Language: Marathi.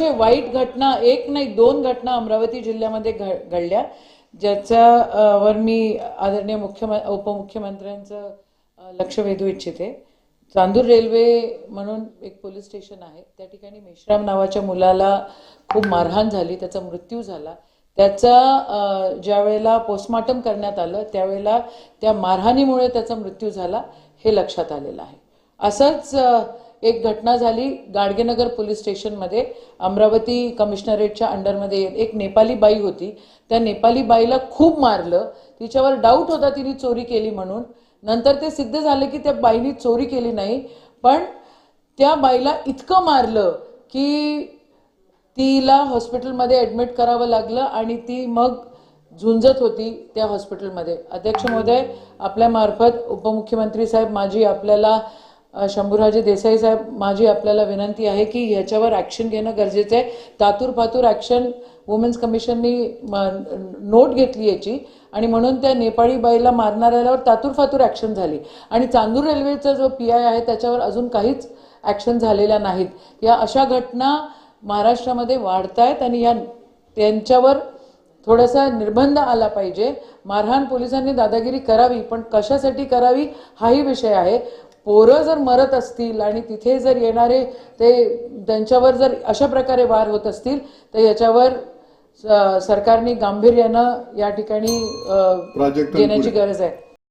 अतिशय वाईट घटना एक नाही दोन घटना अमरावती जिल्ह्यामध्ये घ घडल्या. ज्याच्यावर मी आदरणीय मुख्यम उपमुख्यमंत्र्यांचं लक्ष वेधू इच्छिते. चांदूर रेल्वे म्हणून एक पोलीस स्टेशन आहे. त्या ठिकाणी मेश्राम नावाच्या मुलाला खूप मारहाण झाली त्याचा मृत्यू झाला. त्याचा ज्या वेळेला पोस्टमार्टम करण्यात आलं त्यावेळेला त्या मारहाणीमुळे त्याचा मृत्यू झाला हे लक्षात आलेलं आहे. असंच एक घटना झाली गाडगेनगर पोलीस स्टेशनमध्ये. अमरावती कमिशनरेटच्या अंडरमध्ये एक नेपाली बाई होती. त्या नेपाली बाईला खूप मारलं. तिच्यावर डाऊट होता तिने चोरी केली म्हणून. नंतर ते सिद्ध झालं की त्या बाईनी चोरी केली नाही. पण त्या बाईला इतकं मारलं की तिला हॉस्पिटलमध्ये ॲडमिट करावं लागलं आणि ती मग झुंजत होती त्या हॉस्पिटलमध्ये. अध्यक्ष महोदय आपल्यामार्फत उपमुख्यमंत्री साहेब माझी आपल्याला शंभूराजे देसाई साहेब माझी आपल्याला विनंती आहे की ह्याच्यावर ॲक्शन घेणं गरजेचं आहे. तातूर पातूर ॲक्शन वुमेन्स कमिशननी नोट घेतली याची. आणि म्हणून त्या नेपाळी बाईला मारणाऱ्यावर तातूर फातूर ॲक्शन झाली. आणि चांदूर रेल्वेचा जो पी आय आहे त्याच्यावर अजून काहीच ॲक्शन झालेल्या नाहीत. या अशा घटना महाराष्ट्रामध्ये वाढत आहेत आणि या त्यांच्यावर थोडासा निर्बंध आला पाहिजे. मारहाण पोलिसांनी दादागिरी करावी पण कशासाठी करावी हाही विषय आहे. पोरं जर मरत असतील आणि तिथे जर येणारे ते त्यांच्यावर जर अशा प्रकारे वार होत असतील तर याच्यावर सरकारने गांभीर्यानं या ठिकाणी घेण्याची गरज आहे.